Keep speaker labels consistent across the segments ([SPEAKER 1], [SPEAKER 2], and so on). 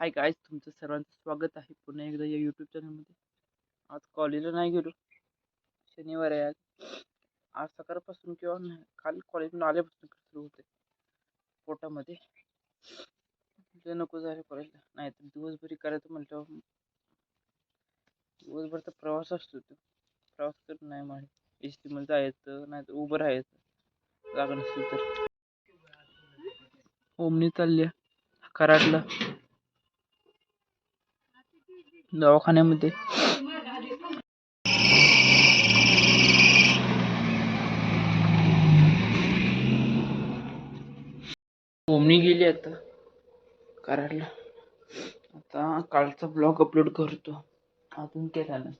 [SPEAKER 1] Hi guys तुमचं सर्वांचं स्वागत आहे पुन्हा एकदा या यूट्यूब चॅनलमध्ये आज कॉलेजला नाही गेलो. शनिवार आहे आज. आज सकाळपासून किंवा नाही काल कॉलेजून आल्यापासून सुरू होते. पोटामध्ये. ते नको झालं कॉलेजला नाही तर दिवसभरी करायचं म्हटल्यावर दिवसभर तर प्रवास असतो तो. प्रवास तर नाही म्हणे. एस टीमध्ये जायचं नाही तर उभं राहायचं. जागा नसेल तर. ओमनी चालल्या. कराडला. दवाखान्यामध्ये. ओमनी गेली आता कराडला आता कालचा ब्लॉग अपलोड करतो. अजून केला ना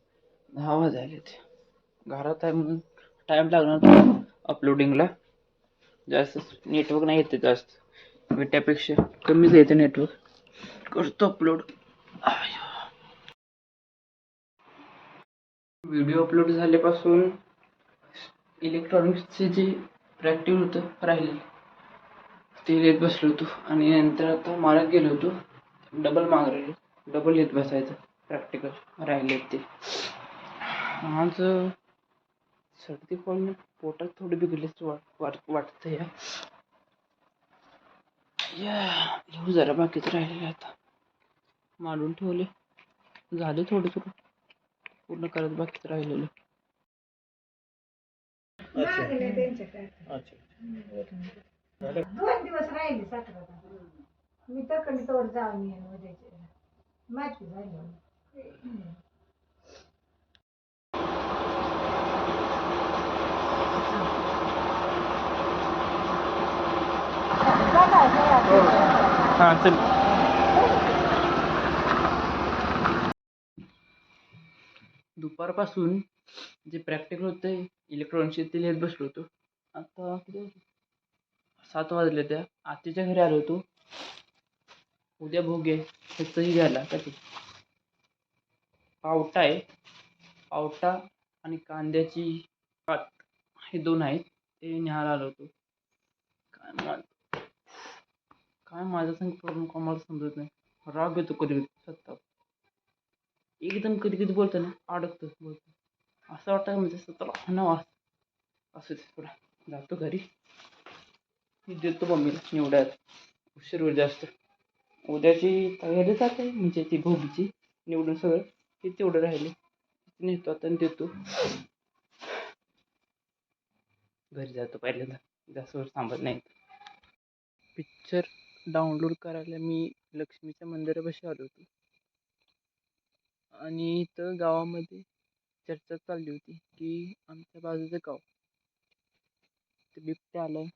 [SPEAKER 1] दहा वाजायले ते. घरात आहे म्हणून टाईम लागणार अपलोडिंगला जास्त नेटवर्क नाही येते जास्त. त्यापेक्षा कमीच येते नेटवर्क करतो अपलोड व्हिडिओ अपलोड झाल्यापासून इलेक्ट्रॉनिक्सचे जे प्रॅक्टिकल होतं राहिले ते येत बसलो होतो. आणि नंतर आता मारत गेलो होतो. डबल माग डबल येत बसायचं. प्रॅक्टिकल राहिले ते. आज सर्दी कॉल पोटात थोडी बिघडल्याचं वाट वाट वाटतं या या लिहू जरा बाकीच राहिलेलं आता. मांडून ठेवले झाले थोडे थोडं. पूर्ण करत बाकीच राहिलेलं.
[SPEAKER 2] दोन दिवस राहिले साखरा मी तर कमी तोड जाऊन येईन उद्याचे माहिती झाली.
[SPEAKER 1] हां चल. दुपारपासून जे प्रॅक्टिकल होतं इलेक्ट्रॉनिक्सचे ते लिहित बसलो होतो. आता किती सात वाजले त्या. आत्याच्या घरी आलो होतो. उद्या भोगे ह्याचंही घ्यायला का ते? पावटा आहे. पावटा आणि कांद्याची पात हे दोन आहेत. ते न्यायला आलो होतो. काय काय माझा संग? प्रॉब्लेम का मला समजत नाही. राग येतो कधी कधी सत्ता. एकदम कधी कधी बोलताना अडकतो बोलतो. असं वाटतं म्हणजे स्वतःला हाणावं असं. थोडा जातो घरी. देतो मम्मीला निवड्यात. उशीर उर्जा असतो उद्याची तयारी जाते म्हणजे ती भोगीची निवडून सगळं. ते तेवढं राहिले. नेतो आता देतो. घरी जातो पहिल्यांदा. जास्त वेळ थांबत नाही. पिक्चर डाउनलोड करायला मी लक्ष्मीच्या मंदिरापाशी आलो होतो. आणि इथं गावामध्ये चर्चा चालली होती की आमच्या बाजूचं गाव. ते बिबट्या आलाय.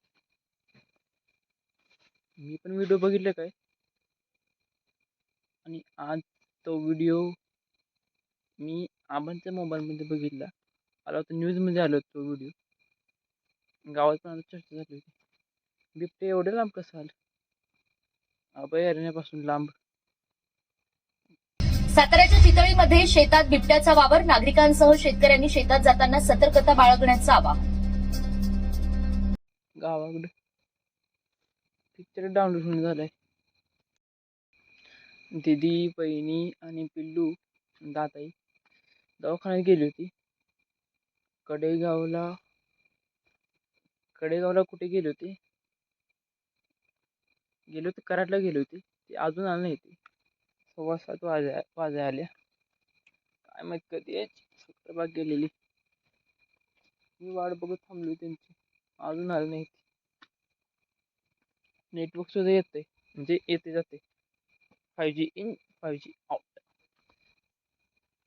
[SPEAKER 1] मी पण व्हिडिओ बघितले काय? आणि आज तो व्हिडिओ मी आबांच्या मोबाईलमध्ये बघितला. आला होता न्यूजमध्ये आला होता तो व्हिडिओ. गावात पण आता चर्चा झाली होती. बिबटे एवढे लांब कसं आलं? अभयारण्यापासून लांब.
[SPEAKER 3] साताऱ्याच्या चितळीमध्ये शेतात बिबट्याचा वावर. नागरिकांसह शेतकऱ्यांनी शेतात जाताना सतर्कता बाळगण्याचं आवाहन.
[SPEAKER 1] गावाकडं पिक्चर डाउनलोड होऊन झालाय. दिदी बहिणी आणि पिल्लू दाताई दवाखान्यात गेली होती. कडेगावला कडेगावला कुठे गेली होती? गेली होती कराडला गेली होती. ती अजून आली नाही ती. सव्वा सात वाजा वाजा आल्या काय माहीत कधी यायची? शुक्रबाग गेलेली. मी वाट बघत थांबलो त्यांची. अजून आलं नाही नेटवर्क सुद्धा येते म्हणजे येते जाते. Five G in five G out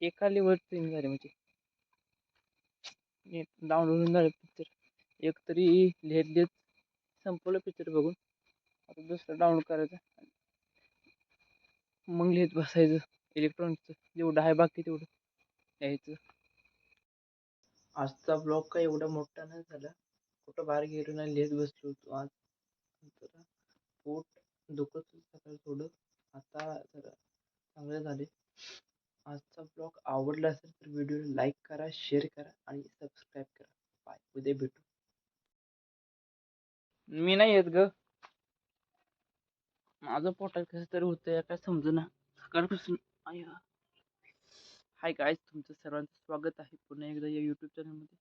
[SPEAKER 1] एका लेवल ट्रेन झाले म्हणजे. नेट डाउनलोड होऊन झालं पिक्चर एक तरी लिहित लिहित संपवलं पिक्चर बघून. आता दुसरं डाउनलोड करायचं. मग लिहित बसायचं. इलेक्ट्रॉनिकचं जेवढं आहे बाकी तेवढं यायचं आजचा ब्लॉग काय एवढा मोठा नाही झाला. कुठं बाहेर गेलो नाही लिहित बसलो होतो आज. जरा पोट दुखत सकाळी थोडं. आता जरा चांगले झाले आजचा ब्लॉग आवडला असेल तर व्हिडिओला लाईक करा शेअर करा आणि सबस्क्राईब करा. बाय उद्या भेटू. मी नाही येत ग. माझं पोटात कसं तरी होतंय काय समजेना. सकाळपासून हाय काय तुमचं सर्वांचं स्वागत आहे पुन्हा एकदा या यूट्यूब चॅनलमध्ये